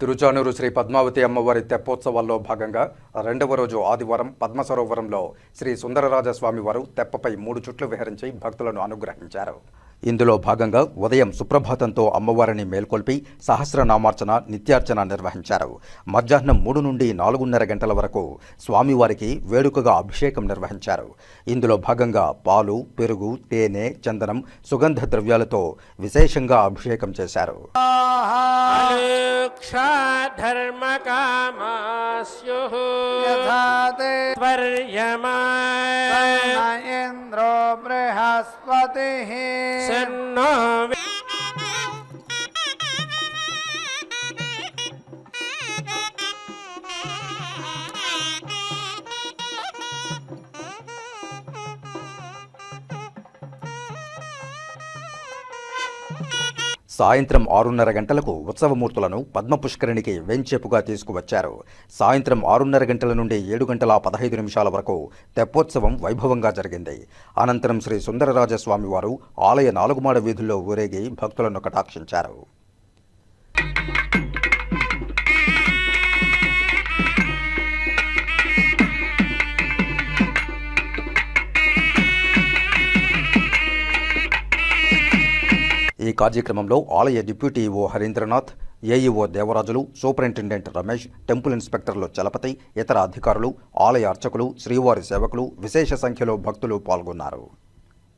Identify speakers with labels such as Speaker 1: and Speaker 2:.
Speaker 1: తిరుచానూరు శ్రీ పద్మావతి అమ్మవారి తెప్పోత్సవాల్లో భాగంగా రెండవ రోజు ఆదివారం పద్మసరోవరంలో శ్రీ సుందరరాజస్వామి వారు తెప్పపై మూడు చుట్లు విహరించి భక్తులను అనుగ్రహించారు. ఇందులో భాగంగా ఉదయం సుప్రభాతంతో అమ్మవారిని మేల్కొల్పి సహస్రనామార్చన నిత్యార్చన నిర్వహించారు. మధ్యాహ్నం మూడు నుండి నాలుగున్నర గంటల వరకు స్వామివారికి వేడుకగా అభిషేకం నిర్వహించారు. ఇందులో భాగంగా పాలు పెరుగు తేనె చందనం సుగంధ ద్రవ్యాలతో విశేషంగా అభిషేకం చేశారు.
Speaker 2: ధర్మ जाते
Speaker 3: हैं।
Speaker 1: సాయంత్రం ఆరున్నర గంటలకు ఉత్సవమూర్తులను పద్మపుష్కరిణికి వెంచేపుగా తీసుకువచ్చారు. సాయంత్రం ఆరున్నర గంటల నుండి ఏడు గంటల పదహైదు నిమిషాల వరకు తెప్పోత్సవం వైభవంగా జరిగింది. అనంతరం శ్రీ సుందరరాజస్వామి వారు ఆలయ నాలుగుమాడ వీధుల్లో ఊరేగి భక్తులను కటాక్షించారు. కార్యక్రమంలో ఆలయ deputy O Harindranath AEO Devarajulu superintendent Ramesh temple ఇన్స్పెక్టర్లు Chalapathi ఇతర అధికారులు ఆలయ అర్చకులు శ్రీవారి సేవకులు విశేష సంఖ్యలో భక్తులు పాల్గొన్నారు.